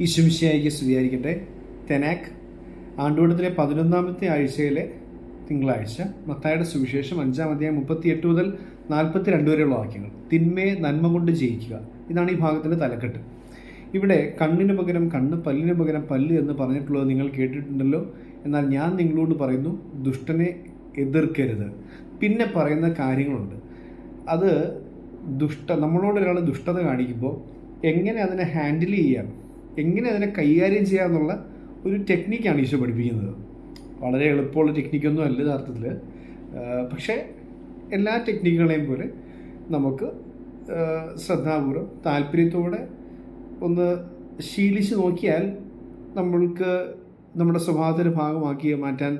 ഈശുമിശിയായിക്ക് സ്തുതിയായിരിക്കട്ടെ. തെനാക്ക് ആണ്ടുവട്ടത്തിലെ പതിനൊന്നാമത്തെ ആഴ്ചയിലെ തിങ്കളാഴ്ച മത്തായുടെ സുവിശേഷം അഞ്ചാം അധ്യായം മുപ്പത്തിയെട്ട് മുതൽ നാൽപ്പത്തി രണ്ട് വരെയുള്ള വാക്യങ്ങൾ. തിന്മയെ നന്മ കൊണ്ട് ജയിക്കുക. ഇതാണ് ഈ ഭാഗത്തിന്റെ തലക്കെട്ട്. ഇവിടെ കണ്ണിന് പകരം കണ്ണ് പല്ലിന് പകരം പല്ല് എന്ന് പറഞ്ഞിട്ടുള്ളത് നിങ്ങൾ കേട്ടിട്ടുണ്ടല്ലോ. എന്നാൽ ഞാൻ നിങ്ങളോട് പറയുന്നു ദുഷ്ടനെ എതിർക്കരുത്. പിന്നെ പറയുന്ന കാര്യങ്ങളുണ്ട്. അത് ദുഷ്ട നമ്മളോട് ഒരാൾ ദുഷ്ടത കാണിക്കുമ്പോൾ എങ്ങനെ അതിനെ ഹാൻഡിൽ ചെയ്യാം? എങ്ങനെ അതിനെ കൈകാര്യം ചെയ്യാമെന്നുള്ള ഒരു ടെക്നിക്കാണ് ഈശോ പഠിപ്പിക്കുന്നത്. വളരെ എളുപ്പമുള്ള ടെക്നിക്കൊന്നും അല്ല യഥാർത്ഥത്തിൽ. പക്ഷേ എല്ലാ ടെക്നിക്കുകളെയും പോലെ നമുക്ക് ശ്രദ്ധാപൂർവം താല്പര്യത്തോടെ ഒന്ന് ശീലിച്ച് നോക്കിയാൽ നമ്മൾക്ക് നമ്മുടെ സ്വഭാവത്തിന്റെ ഭാഗമാക്കി മാറ്റാൻ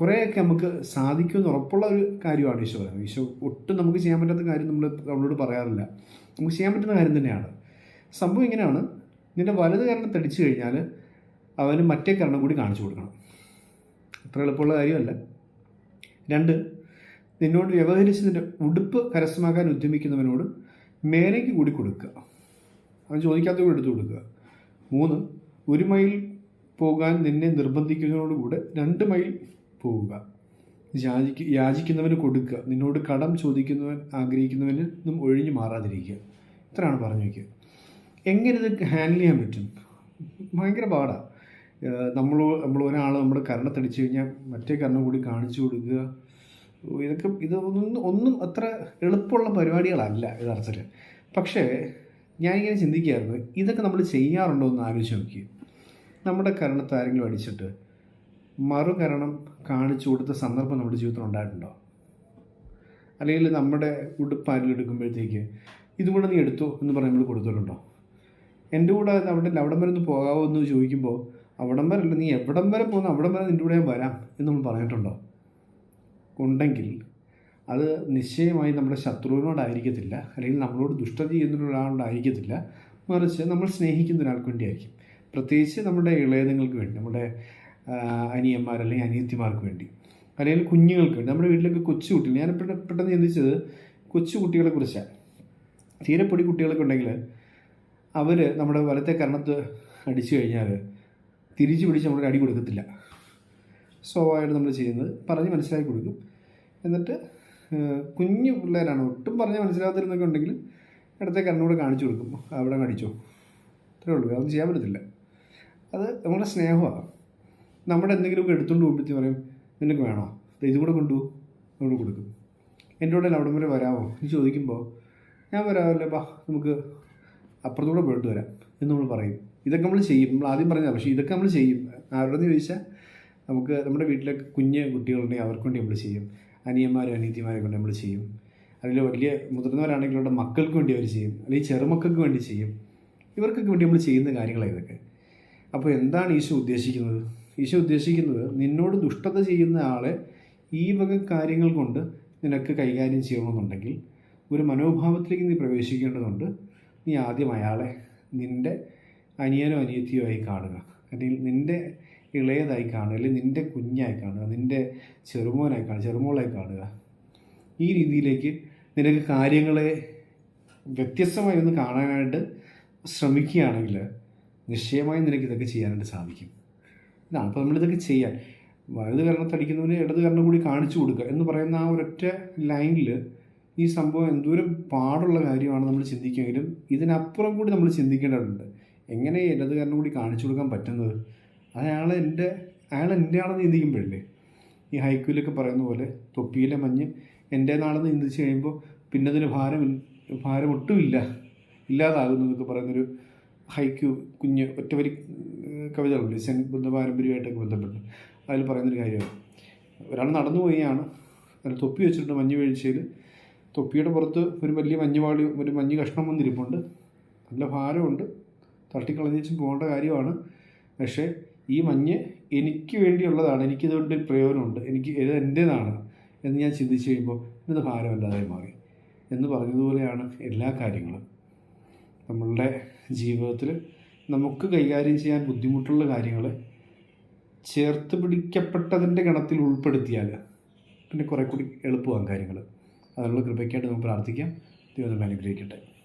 കുറേയൊക്കെ നമുക്ക് സാധിക്കുമെന്ന് ഉറപ്പുള്ള ഒരു കാര്യമാണ് ഈശോ പറയുന്നത്. ഈശോ ഒട്ടും നമുക്ക് ചെയ്യാൻ പറ്റാത്ത കാര്യം നമ്മൾ നമ്മളോട് പറയാറില്ല. നമുക്ക് ചെയ്യാൻ പറ്റുന്ന കാര്യം തന്നെയാണ്. സംഭവം ഇങ്ങനെയാണ്. നിന്റെ വലത് കരണം തടിച്ചു കഴിഞ്ഞാൽ അവന് മറ്റേ കരണം കൂടി കാണിച്ചു കൊടുക്കണം. അത്ര എളുപ്പമുള്ള കാര്യമല്ല. രണ്ട് നിന്നോട് വ്യവഹരിച്ചതിന്റെ ഉടുപ്പ് കരസ്ഥമാക്കാൻ ഉദ്യമിക്കുന്നവനോട് മേലേക്ക് കൂടി കൊടുക്കുക. അവൻ ചോദിക്കാത്ത കൂടി എടുത്തു കൊടുക്കുക. മൂന്ന് ഒരു മൈൽ പോകാൻ നിന്നെ നിർബന്ധിക്കുന്നതിനോടുകൂടെ രണ്ട് മൈൽ പോവുക യാചിക്ക് യാചിക്കുന്നവന് കൊടുക്കുക. നിന്നോട് കടം ചോദിക്കുന്നവൻ ആഗ്രഹിക്കുന്നവന് ഒന്നും ഒഴിഞ്ഞു മാറാതിരിക്കുക. ഇത്രയാണ് പറഞ്ഞു വയ്ക്കുക. എങ്ങനെ ഇത് ഹാൻഡിൽ ചെയ്യാൻ പറ്റും? ഭയങ്കര പാടാണ് നമ്മൾ നമ്മൾ ഒരാൾ നമ്മുടെ കരണത്തടിച്ചു കഴിഞ്ഞാൽ മറ്റേ കരണം കൂടി കാണിച്ചു കൊടുക്കുക. ഇതൊക്കെ ഇതൊന്നും ഒന്നും അത്ര എളുപ്പമുള്ള പരിപാടികളല്ല യഥാർത്ഥത്തിൽ പക്ഷേ ഞാനിങ്ങനെ ചിന്തിക്കുകയായിരുന്നു ഇതൊക്കെ നമ്മൾ ചെയ്യാറുണ്ടോ എന്ന് ആലോചിച്ച് നോക്കി നമ്മുടെ കരണത്ത് ആരെങ്കിലും അടിച്ചിട്ട് മറുകരണം കാണിച്ചു കൊടുത്ത സന്ദർഭം നമ്മുടെ ജീവിതത്തിൽ ഉണ്ടായിട്ടുണ്ടോ? അല്ലെങ്കിൽ നമ്മുടെ ഉടുപ്പ് ആരെങ്കിലും എടുക്കുമ്പോഴത്തേക്ക് ഇതും കൂടെ നീ എടുത്തോ എന്ന് പറയുമ്പോൾ കൊടുത്തിട്ടുണ്ടോ? എന്റെ കൂടെ അവിടെ അവിടം വരെ ഒന്ന് പോകാമോ എന്ന് ചോദിക്കുമ്പോൾ അവിടം വരെ അല്ല നീ എവിടം വരെ പോകുന്നു? അവിടം വരെ നിന്റെ കൂടെ ഞാൻ വരാം എന്ന് നമ്മൾ പറഞ്ഞിട്ടുണ്ടോ? ഉണ്ടെങ്കിൽ അത് നിശ്ചയമായി നമ്മുടെ ശത്രുവിനോടായിരിക്കത്തില്ല. അല്ലെങ്കിൽ നമ്മളോട് ദുഷ്ടത ചെയ്യുന്ന ഒരാളോടായിരിക്കത്തില്ല. മറിച്ച് നമ്മൾ സ്നേഹിക്കുന്ന ഒരാൾക്ക് വേണ്ടിയായിരിക്കും. പ്രത്യേകിച്ച് നമ്മുടെ ഇളയതുങ്ങൾക്ക് വേണ്ടി നമ്മുടെ അനിയന്മാർ അല്ലെങ്കിൽ അനിയത്തിമാർക്ക് വേണ്ടി. അല്ലെങ്കിൽ കുഞ്ഞുങ്ങൾക്ക് വേണ്ടി. നമ്മുടെ വീട്ടിലൊക്കെ കൊച്ചു കുട്ടികൾ ഞാൻ പെട്ടെന്ന് ചിന്തിച്ചത് കൊച്ചു കുട്ടികളെ കുറിച്ചാണ്. തീരെ പൊടി കുട്ടികളൊക്കെ ഉണ്ടെങ്കിൽ അവർ നമ്മുടെ വലത്തെ കരണത്ത് അടിച്ചു കഴിഞ്ഞാൽ തിരിച്ചു പിടിച്ച് നമ്മുടെ അടി കൊടുക്കത്തില്ല. സ്വാഭാവികമായിട്ട് നമ്മൾ ചെയ്യുന്നത് പറഞ്ഞ് മനസ്സിലാക്കി കൊടുക്കും. എന്നിട്ട് കുഞ്ഞു പിള്ളേരാണ്. ഒട്ടും പറഞ്ഞ് മനസ്സിലാകത്തില്ലെന്നൊക്കെ ഉണ്ടെങ്കിൽ ഇടത്തെ കണ്ണൂടെ കാണിച്ചു കൊടുക്കും. അവിടെ അടിച്ചോ. അത്രേ ഉള്ളൂ. അതൊന്നും ചെയ്യാൻ പറ്റത്തില്ല. അത് നമ്മുടെ സ്നേഹമാണ്. നമ്മുടെ എന്തെങ്കിലുമൊക്കെ എടുത്തുകൊണ്ട് പോകുമ്പോൾ പറയും നിനക്ക് വേണോ? ഇതും കൂടെ കൊണ്ടുപോകും നമ്മൾ കൊടുക്കും. എന്റെ കൂടെ അവിടം വരെ വരാമോ എന്ന് ചോദിക്കുമ്പോൾ ഞാൻ വരാമല്ലോ ബാ നമുക്ക് അപ്പുറത്തൂടെ പോയിട്ട് വരാം എന്ന് നമ്മൾ പറയും. ഇതൊക്കെ നമ്മൾ ചെയ്യും. നമ്മൾ ആദ്യം പറഞ്ഞതാണ് പക്ഷേ ഇതൊക്കെ നമ്മൾ ചെയ്യും. ആരോടെന്ന് ചോദിച്ചാൽ നമുക്ക് നമ്മുടെ വീട്ടിലെ കുഞ്ഞ് കുട്ടികളുണ്ടെങ്കിൽ അവർക്ക് വേണ്ടി നമ്മൾ ചെയ്യും. അനിയന്മാരും അനിയത്തിമാരെ കൊണ്ട് നമ്മൾ ചെയ്യും. അതിൽ വലിയ മുതിർന്നവരാണെങ്കിൽ അവരുടെ മക്കൾക്ക് വേണ്ടി അവർ ചെയ്യും. അല്ലെങ്കിൽ ചെറുമക്കൾക്ക് വേണ്ടി ചെയ്യും. ഇവർക്കൊക്കെ വേണ്ടി നമ്മൾ ചെയ്യുന്ന കാര്യങ്ങളാണ് ഇതൊക്കെ. അപ്പോൾ എന്താണ് ഈശോ ഉദ്ദേശിക്കുന്നത്? ഈശോ ഉദ്ദേശിക്കുന്നത് നിന്നോട് ദുഷ്ടത ചെയ്യുന്ന ആളെ ഈ വക കാര്യങ്ങൾ കൊണ്ട് നിനക്ക് കൈകാര്യം ചെയ്യണമെന്നുണ്ടെങ്കിൽ ഒരു മനോഭാവത്തിലേക്ക് നീ പ്രവേശിക്കേണ്ടതുണ്ട്. നീ ആദ്യം അയാളെ നിന്റെ അനിയനോ അനിയത്തിയോ ആയി കാണുക. അല്ലെങ്കിൽ നിന്റെ ഇളയതായി കാണുക. അല്ലെങ്കിൽ നിന്റെ കുഞ്ഞായി കാണുക. നിന്റെ ചെറുമോനായി കാണുക. ചെറുമോളായി കാണുക. ഈ രീതിയിലേക്ക് നിനക്ക് കാര്യങ്ങളെ വ്യത്യസ്തമായി ഒന്ന് കാണാനായിട്ട് ശ്രമിക്കുകയാണെങ്കിൽ നിശ്ചയമായും നിനക്ക് ഇതൊക്കെ ചെയ്യാനായിട്ട് സാധിക്കും. ഇതാണ്. അപ്പോൾ നമ്മളിതൊക്കെ ചെയ്യാൻ. വലത് കരണത്തടിക്കുന്നവന് ഇടത് കരണം കൂടി കാണിച്ചു കൊടുക്കുക എന്ന് പറയുന്ന ആ ഒരൊറ്റ ലൈനിൽ ഈ സംഭവം എന്തോരം പാടുള്ള കാര്യമാണ് നമ്മൾ ചിന്തിക്കുമെങ്കിലും ഇതിനപ്പുറം കൂടി നമ്മൾ ചിന്തിക്കേണ്ടതുണ്ട്. എങ്ങനെ ഇടത് കരണം കൂടി കാണിച്ചു കൊടുക്കാൻ പറ്റുന്നത്? അയാൾ എന്റെ അയാൾ എന്റെ ആണെന്ന് ചിന്തിക്കുമ്പോഴല്ലേ? ഈ ഹൈക്കൂലൊക്കെ പറയുന്ന പോലെ തൊപ്പിയിലെ മഞ്ഞ് എന്റെ നാളെന്ന് ചിന്തിച്ച് കഴിയുമ്പോൾ പിന്നെ അതിന് ഭാരം ഭാരം ഒട്ടുമില്ല ഇല്ലാതാകുന്നു എന്നൊക്കെ പറയുന്നൊരു ഹൈക്യു കുഞ്ഞ് ഒറ്റവരി കവിതകളുണ്ട്. സെൻ ബുദ്ധ പാരമ്പര്യമായിട്ടൊക്കെ ബന്ധപ്പെട്ട് അതിൽ പറയുന്നൊരു കാര്യമാണ്. ഒരാൾ നടന്നു പോവുകയാണ് തൊപ്പി വെച്ചിട്ടുണ്ട് മഞ്ഞ് വീഴ്ചയിൽ. തൊപ്പിയുടെ പുറത്ത് ഒരു വലിയ മഞ്ഞുപാളി ഒരു മഞ്ഞ് കഷ്ണം വന്നിരിപ്പുണ്ട് നല്ല ഭാരമുണ്ട്. തട്ടിക്കളഞ്ഞേച്ചും പോകേണ്ട കാര്യമാണ്. പക്ഷേ ഈ മഞ്ഞ് എനിക്ക് വേണ്ടിയുള്ളതാണ്. എനിക്കിതുകൊണ്ട് പ്രയോജനമുണ്ട്. എനിക്ക് ഇത് എന്റേതാണ് എന്ന് ഞാൻ ചിന്തിച്ച് കഴിയുമ്പോൾ ഇത് ഭാരമല്ലാതായി മാറി എന്ന് പറഞ്ഞതുപോലെയാണ് എല്ലാ കാര്യങ്ങളും. നമ്മളുടെ ജീവിതത്തിൽ നമുക്ക് കൈകാര്യം ചെയ്യാൻ ബുദ്ധിമുട്ടുള്ള കാര്യങ്ങൾ ചേർത്ത് പിടിക്കപ്പെട്ടതിന്റെ ഗണത്തിൽ ഉൾപ്പെടുത്തിയാൽ പിന്നെ കുറേ കൂടി എളുപ്പമാകും കാര്യങ്ങൾ. അതിനുള്ള കൃപയ്ക്കായിട്ട് നമുക്ക് പ്രാർത്ഥിക്കാം. ദൈവം അനുഗ്രഹിക്കട്ടെ.